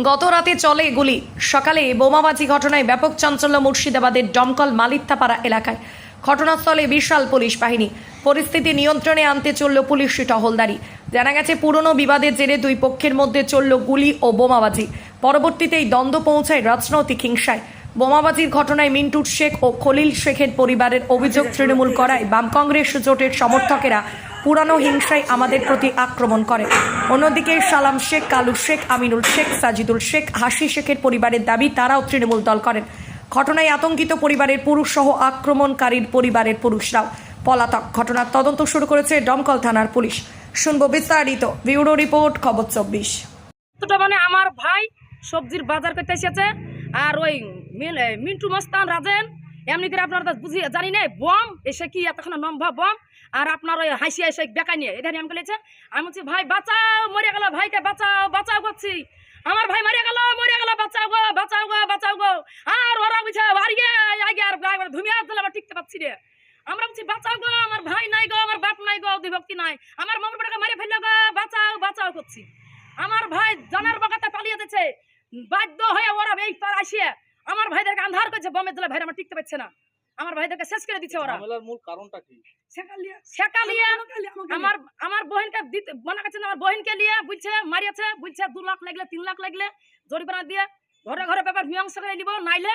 গত রাতে চলে গুলি। সকালে বোমাবাজি ঘটনায় ব্যাপক চাঞ্চল্য মুর্শিদাবাদের ডমকল মালিত্তাপাড়া এলাকায়। ঘটনাস্থলে বিশাল পুলিশ বাহিনী। পরিস্থিতি নিয়ন্ত্রণে আনতে চলল পুলিশি টহলদারি। জানা গেছে, পুরনো বিবাদের জেরে দুই পক্ষের মধ্যে চলল গুলি ও বোমাবাজি। পরবর্তীতেই দ্বন্দ্ব পৌঁছায় রাজনৈতিক হিংসায়। বোমাবাজির ঘটনায় মিন্টুর শেখ ও খলিল শেখের পরিবারের অভিযোগ তৃণমূল করায় বাম কংগ্রেস জোটের সমর্থকেরা পুরানো হিংসায় আমাদের প্রতি আক্রমণ করে। অন্যদিকে সালাম শেখ, কালু শেখ, আমিনুল শেখ, সাজিদুল শেখ, হাসি শেখের পরিবারের দাবি তারাও তৃণমূল দল করেন। ঘটনায় আতঙ্কিত পরিবারের পুরুষ সহ আক্রমণকারীর পরিবারের পুরুষরাও। পলাতক ঘটনার তদন্ত শুরু করেছে দমকল থানার পুলিশ। শুনব বিস্তারিত, ব্যুরো রিপোর্ট, খবর চব্বিশ। মানে আমার ভাই সবজির বাজার করতে এসেছে, আর ওই মিন্টু মস্তান রাজেন, এমনি করে আপনার তো বুঝি জানি না বম, এসে কি এতক্ষণ নম্ভা বম আর আপনার ওই হাসি এসে বেকা নিয়ে এখানে আমি বলেছে, আমি বলছি, ভাই, বাঁচাও, মরে গেল, ভাইকে বাঁচাও বাঁচাও করছি আমার ভাই মরে গেল মরে গেল, বাঁচাও গো বাঁচাও গো বাঁচাও গো। আর ওরা বুঝে আগে আগে আর টিকতে পারছি রে। আমরা বলছি, বাঁচাও গো, আমার ভাই নাই গো, আমার বাপ নাই গো বিভক্তি নাই। আমার মন বড়কে মারে ফেলল গো, বাঁচাও বাঁচাও করছি। আমার ভাই জানার বাগাতে পালিয়ে যাচ্ছে বাধ্য হয়ে ওরা এই পার আসিয়ে আমার ভাইদেরকে আন্ধার করছে, বমের দিলে ভাইরা আমার টিকতে পারছে না। আমার ভাইদেরকে শেষ করে দিচ্ছে ওরা। ঝামেলার মূল কারণটা কি? শেখালিয়া। আমার আমার বহিনকে দিতে মনে করছে আমার বহিনকে নিয়ে বুঝছে মারিয়েছে বুঝছে দু লাখ লাগলে তিন লাখ লাগলে জরিমানা দিয়ে ঘরে ঘরে ব্যাপার মীমাংসা করে নিব নাইলে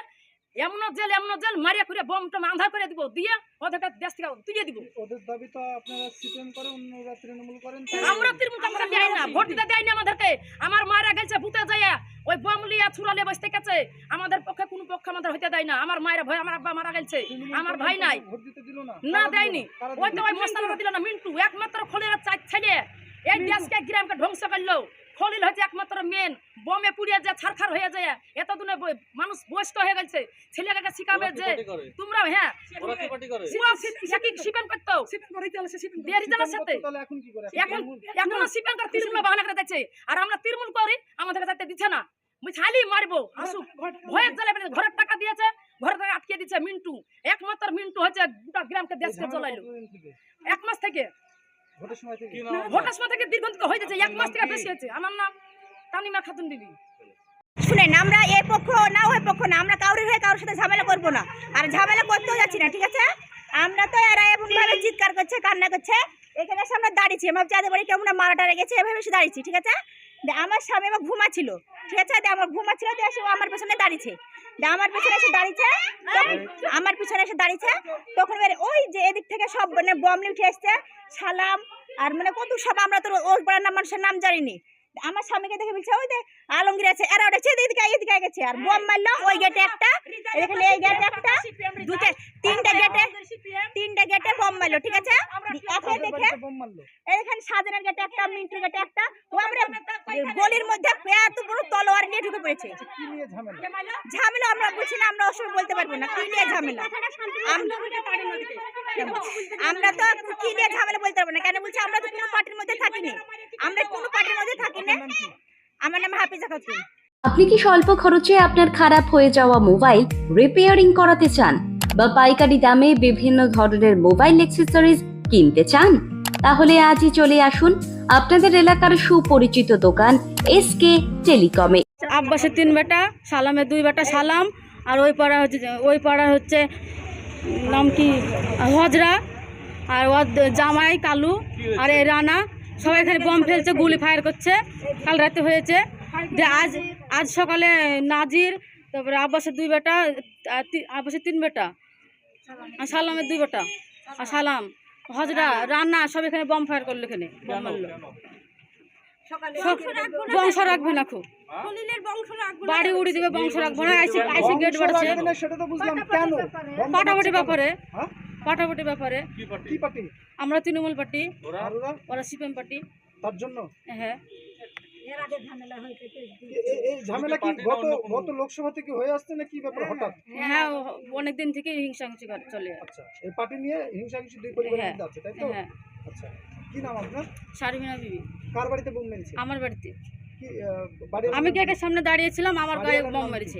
এমন জেল এমন জেল মারিয়া করে বম টম আন্ধার করে দিব দিয়ে ওদেরকে দেশ থেকে তুলে দিব। ওদের দাবি তো আপনারা সিপিএম করেন অন্যরা তৃণমূল করেন। আমরা তৃণমূল কংগ্রেস দেয় না ভোট দিতে দেয়নি আমাদেরকে। আমার মায়েরা গেছে ভূতে যায় ওই বম লিয়া ছুরা বসতে গেছে। আমাদের পক্ষে কোনো পক্ষ আমাদের হইতে দেয় না। আমার মায়ের ভয় আমার আব্বা মারা গেছে। আমার ভাই নাই। না? দেয়নি। ওই তো ওই মস্তানরা দিল না। মিন্টু একমাত্র খলিল চাই ছেলে। এই দেশকে গ্রামকে ধ্বংস করল। খলিল হচ্ছে একমাত্র মেন বমে পুড়িয়ে যায় ছারখার হয়ে যায় এতদিনে মানুষ বয়স্ক হয়ে গেছে। ছেলেকে শিখাবে যে তোমরা হ্যাঁ। শিপেন করতো। রিজালের সাথে এখন কি করে? এখন এখন শিপেন করে তৃণমূল বাহানা করে দিচ্ছে আর আমরা তৃণমূল করি আমাদের কাছে দিচ্ছে না। মুই খালি মারবো। আসুক। ভয়ের জ্বালা ঘরের টাকা দিয়েছে ঘরের টাকা আটকে দিচ্ছে মিন্টু। একমাত্র মিন্টু হচ্ছে গোটা গ্রামকে দেশকে চলাইলো এক মাস থেকে। ভোটের সময় থেকে। দীর্ঘদিন হয়ে যাচ্ছে এক মাস থেকে বেশি হয়েছে। আমার নাম তানিমা খাতুন বিবি। শুনেন আমরা এ পক্ষ না ওই পক্ষ না আমরা কাউরির হয়ে কারোর সাথে ঝামেলা করব না। আর ঝামেলা করতেও যাচ্ছি না ঠিক আছে? আমরা তো এরা এমন ভাবে চিৎকার করছে কান্না করছে। এখানে এসে আমরা দাঁড়িয়েছি আমার চাঁদের বাড়ি কেমন মারা টারা গেছে এভাবে এসে দাঁড়িয়েছি ঠিক আছে? আমার স্বামী আমার ঘুমা ছিল। ঠিক আছে? আমার ঘুমাচ্ছিল দিয়ে এসে আমার পেছনে দাঁড়িয়েছে। দিয়ে আমার পেছনে এসে দাঁড়িয়েছে আমার পিছনে এসে দাঁড়িয়েছে তখন এবারে ওই যে এদিক থেকে সব মানে বম নিয়ে উঠে আসছে সালাম আর মানে কত সব আমরা তো ওর পাড়ার নাম মানুষের নাম জানিনি। আমার স্বামীকে দেখে বলছে ওই যে আলমগীর আছে। এরা ওটা এদিকে এদিকে গেছে। আর বোম মারলো ওই গেটে একটা এখানে এই গেটে একটা দুটো তিনটা গেটে তিনটা গেটে বোম মারলো ঠিক আছে? একে দেখে এখানে সাজানের গেটে একটা মিন্টুর গেটে একটা ও আমরা গলির মধ্যে এত বড় তলোয়ার নিয়ে ঢুকে পড়েছে। কি নিয়ে ঝামেলা ঝামেলা আমরা বলছি না আমরা ওসব বলতে পারব না কি নিয়ে ঝামেলা? আমরা তো কি নিয়ে ঝামেলা বলতে পারব না কেন বলছি আমরা তো কোনো পার্টির মধ্যে থাকিনি। আমরা কোনো পার্টির মধ্যে থাকি না। আমার নাম হাফিজা খাতুন আপনি কি স্বল্প খরচে আপনার খারাপ হয়ে যাওয়া মোবাইল রিপেয়ারিং করাতে চান বা পাইকারি দামে বিভিন্ন ধরনের মোবাইল অ্যাক্সেসরিজ কিনতে চান? তাহলে আজই চলে আসুন আপনাদের এলাকার সুপরিচিত দোকান এসকে টেলিকমে আব্বাসের তিন বেটা সালামের দুই বেটা সালাম। আর ওই পাড়া হচ্ছে ওই পাড়া হচ্ছে নাম কি? হজরা। আর ওর জামাই কালু। আর এই রানা। সবাই এখানে বম ফেলছে গুলি ফায়ার করছে। কাল রাতে হয়েছে। যে আজ আজ সকালে নাজির তারপরে আব্বাসের দুই বেটা আব্বাসের তিন বেটা আর সালামের দুই বেটা আর সালাম। হজরা রান্না সব এখানে বম ফায়ার করল এখানে। বম মারলো। বংশ রাখবে না খুব। বাড়ি উড়ি দিবে বংশ রাখব না। আইসি আইসি গেট বাড়ছে পাটাপাটি ব্যাপারে? পাটাপাটি ব্যাপারে। কি পার্টি? আমরা তৃণমূল পার্টি। ওরা? ওরা? CPM party. তার জন্য? হ্যাঁ। এ- এ- এই ঝামেলা কি গত গত লোকসভা থেকে হয়ে আসছে না কি ব্যাপার হঠাৎ? হ্যাঁ। অনেক দিন থেকে হিংসাহিংসি চলে। আচ্ছা এই পার্টি নিয়ে হিংসাহিংসি দুই পরিবারের হ্যাঁ। মধ্যে আছে তাই তো? হ্যাঁ। আচ্ছা কি নাম আপনার? শারমিনা বিবি। কার বাড়িতে বোম মেরেছে? আমার বাড়িতে। আমি গেটের সামনে দাঁড়িয়েছিলাম আমার গায়ে বোম মেরেছে।